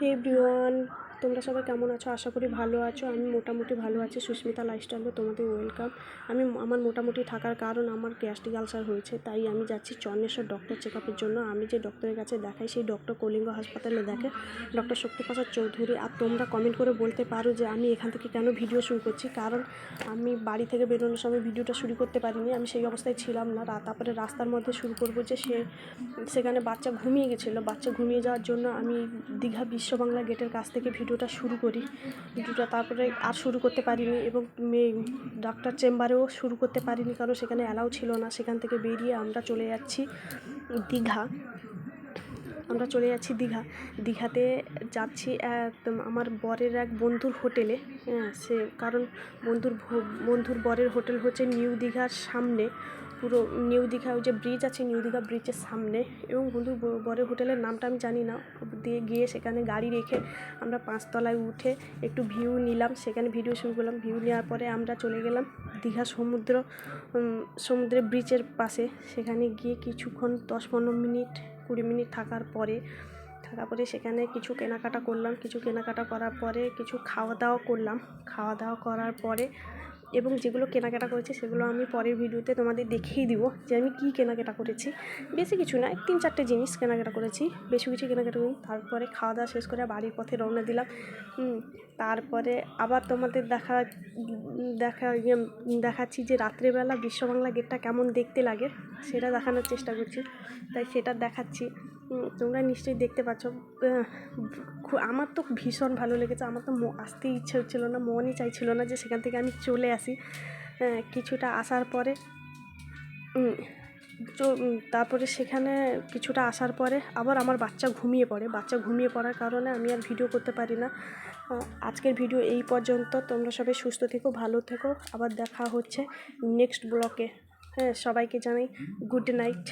হে everyone তোমরা সবাই কেমন আছো? আশা করি ভালো আছো। আমি মোটামুটি ভালো আছি। সুস্মিতা লাইফস্টাইলে তোমাদের ওয়েলকাম আমি আমার মোটামুটি থাকার কারণ আমার গ্যাস্ট্রিক আলসার হয়েছে, তাই আমি যাচ্ছি চন্নেশ্বর ডক্টর চেক আপের জন্য। আমি যে ডক্টরের কাছে দেখাই, সেই ডক্টর কলিঙ্গ হাসপাতালে দেখে। ডক্টর শক্তিপ্রসাদ চৌধুরী, আর তোমরা কমেন্ট করে বলতে পারো যে আমি এখান থেকে কেন ভিডিও শুরু করছি। কারণ আমি বাড়ি থেকে বেরোনোর সময় ভিডিওটা শুরু করতে পারিনি। আমি সেই অবস্থায় ছিলাম না। তারপরে রাস্তার মধ্যে শুরু করব যে সে, সেখানে বাচ্চা ঘুমিয়ে গেছিল। বাচ্চা ঘুমিয়ে যাওয়ার জন্য আমি দীঘা বিশ্ব বাংলা গেটের কাছ থেকে ভিডিওটা শুরু করি। ভিডিওটা তারপরে আর শুরু করতে পারিনি এবং ডাক্তার চেম্বারেও শুরু করতে পারিনি কারণ সেখানে অ্যালাউ ছিল না। সেখান থেকে বেরিয়ে আমরা চলে যাচ্ছি দীঘা। আমরা চলে যাচ্ছি দীঘা। দীঘাতে যাচ্ছি এক আমার বরের এক বন্ধুর হোটেলে। হ্যাঁ সে, কারণ বন্ধুর বন্ধুর বরের হোটেল হচ্ছে নিউ দীঘার সামনে। পুরো নিউ দীঘা, ওই যে ব্রিজ আছে, নিউ দীঘা ব্রিজের সামনে। এবং বন্ধুর বরের হোটেলের নামটা আমি জানি না। দিয়ে গিয়ে সেখানে গাড়ি রেখে আমরা পাঁচতলায় উঠে একটু ভিউ নিলাম। সেখানে ভিডিও শুরু করলাম। ভিউ নেওয়ার পরে আমরা চলে গেলাম দীঘা সমুদ্র সমুদ্রের ব্রিজের পাশে। সেখানে গিয়ে কিছুক্ষণ দশ পনেরো মিনিট, কুড়ি মিনিট থাকার পরে থাকার পরে সেখানে কিছু কেনাকাটা করলাম। কিছু কেনাকাটা করার পরে কিছু খাওয়া দাওয়া করলাম। খাওয়া দাওয়া করার পরে এবং যেগুলো কেনাকাটা করেছি সেগুলো আমি পরের ভিডিওতে তোমাদের দেখিয়ে দিব যে আমি কী কেনাকাটা করেছি। বেশি কিছু না তিন চারটে জিনিস কেনাকাটা করেছি, বেশি কিছু কেনাকাটা করিনি। তারপরে খাওয়া দাওয়া শেষ করে বাড়ির পথে রওনা দিলাম। তারপরে আবার তোমাদের দেখা দেখা, দেখাচ্ছি যে রাত্রেবেলা বিশ্ববাংলা গেটটা কেমন দেখতে লাগে সেটা দেখানোর চেষ্টা করছি। তাই সেটা দেখাচ্ছি। তোমরা নিশ্চয়ই দেখতে পাচ্ছ আমার তো ভীষণ ভালো লেগেছে। আমার তো আসতে ইচ্ছে হচ্ছিল না, মনই চাইছিল না যে সেখান থেকে আমি চলে আসি। কিছুটা আসার পরে তারপরে সেখানে কিছুটা আসার পরে আবার আমার বাচ্চা ঘুমিয়ে পড়ে। বাচ্চা ঘুমিয়ে পড়ার কারণে আমি আর ভিডিও করতে পারি না। আজকের ভিডিও এই পর্যন্ত। তোমরা সবাই সুস্থ থেকো, ভালো থেকো। আবার দেখা হচ্ছে নেক্সট ব্লকে হ্যাঁ সবাইকে জানাই গুড নাইট।